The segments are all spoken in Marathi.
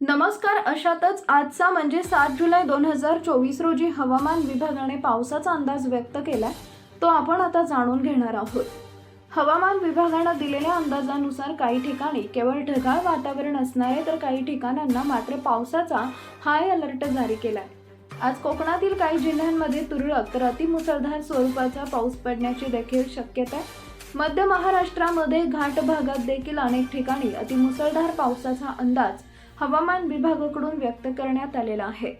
नमस्कार अशातच आजचा म्हणजे सात जुलै दोन हजार चोवीस रोजी हवामान विभागाने पावसाचा अंदाज व्यक्त केलाय तो आपण आता जाणून घेणार आहोत. हवामान विभागानं दिलेल्या अंदाजानुसार काही ठिकाणी केवळ ढगाळ वातावरण असणार आहे तर काही ठिकाणांना मात्र पावसाचा हाय अलर्ट जारी केलाय. आज कोकणातील काही जिल्ह्यांमध्ये तुरळक तर अतिमुसळधार स्वरूपाचा पाऊस पडण्याची देखील शक्यता आहे. मध्य महाराष्ट्रामध्ये घाट भागात देखील अनेक ठिकाणी अतिमुसळधार पावसाचा अंदाज हवामान विभागाकडून व्यक्त करण्यात आलेला आहे.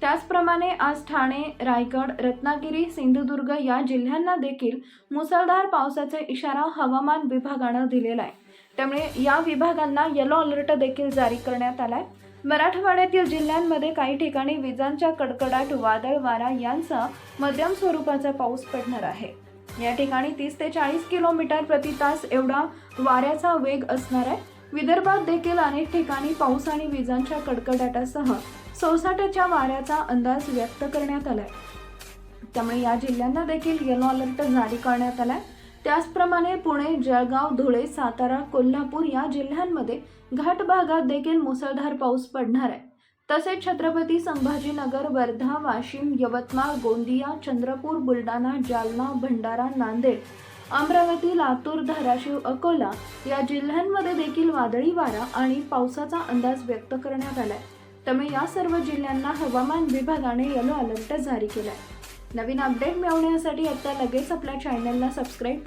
त्याचप्रमाणे आज ठाणे रायगड रत्नागिरी सिंधुदुर्ग या जिल्ह्यांना देखील मुसळधार पावसाचा इशारा हवामान विभागानं दिलेला आहे. त्यामुळे या विभागांना येलो अलर्ट देखील जारी करण्यात आलाय. मराठवाड्यातील जिल्ह्यांमध्ये काही ठिकाणी विजांच्या कडकडाट वादळ वारा यांचा मध्यम स्वरूपाचा पाऊस पडणार आहे. या ठिकाणी तीस ते चाळीस किलोमीटर प्रति तास एवढा वाऱ्याचा वेग असणार आहे. विदर्भात देखील अनेक ठिकाणी पाऊस आणि विजांच्या कडकडाटासह सोसाट्याच्या वाऱ्याचा अंदाज व्यक्त करण्यात आलाय. त्यामुळे या जिल्ह्यांना देखील येलो अलर्ट जारी करण्यात आलाय. त्याचप्रमाणे पुणे जळगाव धुळे सातारा कोल्हापूर या जिल्ह्यांमध्ये घाट भागात देखील मुसळधार पाऊस पडणार आहे. तसेच छत्रपती संभाजीनगर वर्धा वाशिम यवतमाळ गोंदिया चंद्रपूर बुलढाणा जालना भंडारा नांदेड अमरावती लातूर धाराशिव अकोला या जिल्ह्यांमध्ये देखील वादळी वारा आणि पावसाचा अंदाज व्यक्त करण्यात आलाय. त्यामुळे या सर्व जिल्ह्यांना हवामान विभागाने येलो अलर्ट जारी केलाय. नवीन अपडेट मिळवण्यासाठी आता लगेच आपल्या चॅनलला सबस्क्राईब